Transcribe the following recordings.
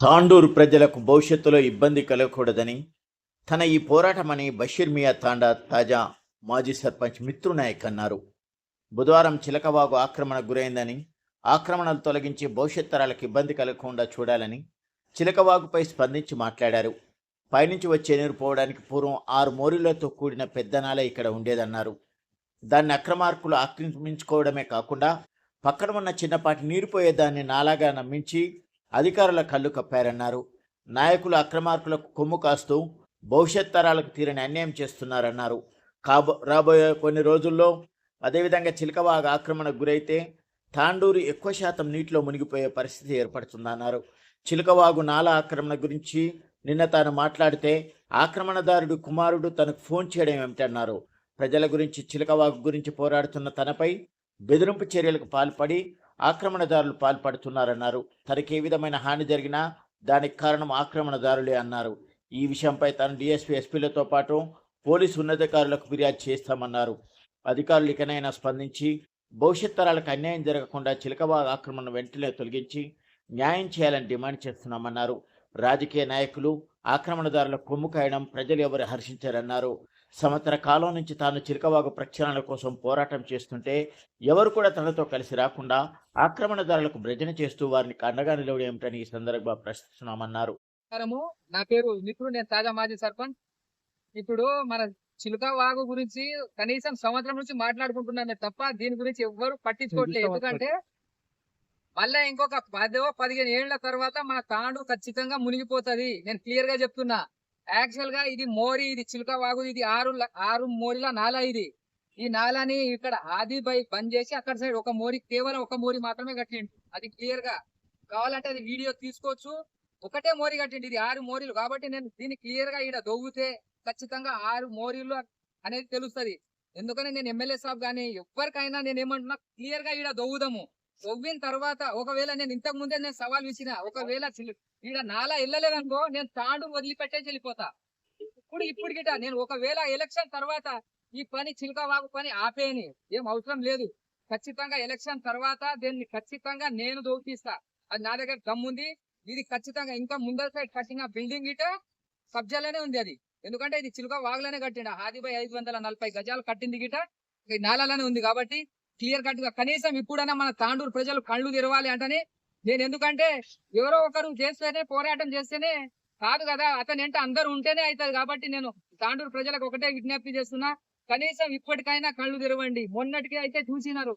తాండూరు ప్రజలకు భవిష్యత్తులో ఇబ్బంది కలగకూడదని తన ఈ పోరాటమని బషీర్ మియా తాండా తాజా మాజీ సర్పంచ్ మిత్రు నాయక్ అన్నారు. బుధవారం చిలకవాగు ఆక్రమణ గురైందని ఆక్రమణలు తొలగించి భవిష్యత్ తరాలకు ఇబ్బంది కలగకుండా చూడాలని చిలకవాగుపై స్పందించి మాట్లాడారు. పైనుంచి వచ్చే నీరు పోవడానికి పూర్వం ఆరు మోరీలతో కూడిన పెద్దనాల ఇక్కడ ఉండేదన్నారు. దాన్ని అక్రమార్కులు ఆక్రమించుకోవడమే కాకుండా పక్కన ఉన్న చిన్నపాటి నీరు పోయేదాన్ని నాలాగా నమ్మించి అధికారుల కళ్ళు కప్పారన్నారు. నాయకులు అక్రమార్కులకు కొమ్ము కాస్తూ భవిష్యత్ తరాలకు తీరని అన్యాయం చేస్తున్నారన్నారు. కాబో రాబోయే కొన్ని రోజుల్లో అదేవిధంగా చిలకవాగ ఆక్రమణకు గురైతే తాండూరు ఎక్కువ శాతం నీటిలో మునిగిపోయే పరిస్థితి ఏర్పడుతుందన్నారు. చిలకవాగు నాల ఆక్రమణ గురించి నిన్న తాను మాట్లాడితే ఆక్రమణదారుడు కుమారుడు తనకు ఫోన్ చేయడం ఏమిటన్నారు. ప్రజల గురించి చిలకవాగు గురించి పోరాడుతున్న తనపై బెదిరింపు చర్యలకు పాల్పడి ఆక్రమణదారులు పాల్పడుతున్నారన్నారు. తనకి ఏ విధమైన హాని జరిగినా దానికి కారణం ఆక్రమణదారులే అన్నారు. ఈ విషయంపై తాను డిఎస్పీ ఎస్పీలతో పాటు పోలీసు ఉన్నతాధికారులకు ఫిర్యాదు చేస్తామన్నారు. అధికారులు ఇకనైనా స్పందించి భవిష్యత్ తరాలకు అన్యాయం జరగకుండా చిలకబాగ్ ఆక్రమణ వెంటనే తొలగించి న్యాయం చేయాలని డిమాండ్ చేస్తున్నామన్నారు. రాజకీయ నాయకులు ఆక్రమణదారుల కొమ్ము కాయడం ప్రజలు ఎవరు హర్షించారన్నారు. సంవత్సర కాలం నుంచి తాను చిలకవాగు ప్రక్షాళన కోసం పోరాటం చేస్తుంటే ఎవరు కూడా తనతో కలిసి రాకుండా ఆక్రమణదారులకు భ్రజన చేస్తూ వారిని అండగా నిలవడం ఏమిటని ఈ సందర్భంగా ప్రశ్నిస్తున్నామన్నారు. నమస్కారము. నా పేరు మిత్రుడు నేను తాజా మాజీ సర్పంచ్. ఇప్పుడు మన చిలుక వాగు గురించి కనీసం సంవత్సరం నుంచి మాట్లాడుకుంటున్నానే తప్ప దీని గురించి ఎవ్వరు పట్టించుకోవట్లేదు ఎందుకంటే మళ్ళీ ఇంకొక పదో పదిహేను ఏళ్ళ తర్వాత మన తాండు ఖచ్చితంగా మునిగిపోతది. నేను క్లియర్గా చెప్తున్నా. యాక్చువల్గా ఇది మోరి ఇది చిలుక వాగు ఇది ఆరు ఆరు మోరిల నాలా ఇది. ఈ నాలాని ఇక్కడ ఆది బై బంద్ చేసి అక్కడ సైడ్ ఒక మోరి కేవలం ఒక మోరి మాత్రమే కట్టిండు. అది క్లియర్గా కావాలంటే అది వీడియో తీసుకోవచ్చు. ఒకటే మోరి కట్టిండు ఇది ఆరు మోరీలు. కాబట్టి నేను దీన్ని క్లియర్గా ఈడ దొవ్వుతే ఖచ్చితంగా ఆరు మోరీలు అనేది తెలుస్తది. ఎందుకని నేను ఎమ్మెల్యే సాబ్ గానీ ఎవరికైనా నేను ఏమంటున్నా క్లియర్గా ఈడ దొవ్వుదాము. దొవ్విన తర్వాత ఒకవేళ నేను ఇంతకు ముందే నేను సవాల్ విసిన ఒకవేళ ఇక్కడ ఈడ నాలా వెళ్ళలేదనుకో నేను తాండు వదిలిపెట్టేసి వెళ్ళిపోతా. ఇప్పుడు ఇప్పుడు గిట నేను ఒకవేళ ఎలక్షన్ తర్వాత ఈ పని చిలకవాగు పని ఆపేయని ఏం అవసరం లేదు. ఖచ్చితంగా ఎలక్షన్ తర్వాత దీన్ని ఖచ్చితంగా నేను దోపిస్తా. అది నా దగ్గర దమ్ముంది ఇది ఖచ్చితంగా ఇంకా ముందర సైడ్ కట్టిన బిల్డింగ్ ఇట కబ్జాలోనే ఉంది అది. ఎందుకంటే ఇది చిలుక వాగులోనే కట్టిండ హాదిపై ఐదు వందల నలభై గజాలు కట్టింది గిట ఈ నాలాలోనే ఉంది కాబట్టి క్లియర్ కట్గా కనీసం ఇప్పుడైనా మన తాండూరు ప్రజలు కళ్ళు తెరవాలి అంటేనే నేను ఎందుకంటే ఎవరో ఒకరు చేస్తేనే పోరాటం చేస్తేనే కాదు కదా అతని ఏంటో అందరు ఉంటేనే అవుతుంది కాబట్టి నేను తాండూరు ప్రజలకు ఒకటే విజ్ఞప్తి చేస్తున్నా. కనీసం ఇప్పటికైనా కళ్ళు తెరవండి. మొన్నటికి అయితే చూసినారు.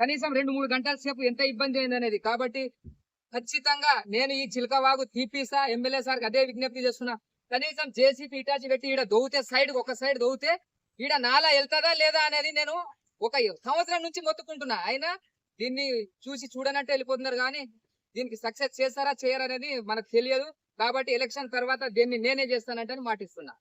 కనీసం రెండు మూడు గంటల సేపు ఎంత ఇబ్బంది అయింది అనేది. కాబట్టి ఖచ్చితంగా నేను ఈ చిలకవాగు తీపిస్తా ఎమ్మెల్యే సార్కి అదే విజ్ఞప్తి చేస్తున్నా. కనీసం జేసీపీ ఇటాచి పెట్టి ఈడ దోవితే సైడ్ ఒక సైడ్ దోవితే ఈడ నాలా వెళ్తాదా లేదా అనేది నేను ఒక సంవత్సరం నుంచి మొత్తుకుంటున్నా. అయినా దీన్ని చూసి చూడనట్టు వెళ్ళిపోతున్నారు కానీ దీనికి సక్సెస్ చేస్తారా చేయరా అనేది మనకు తెలియదు. కాబట్టి ఎలక్షన్ తర్వాత దీన్ని నేనే చేస్తానంటే మాటిస్తున్నా.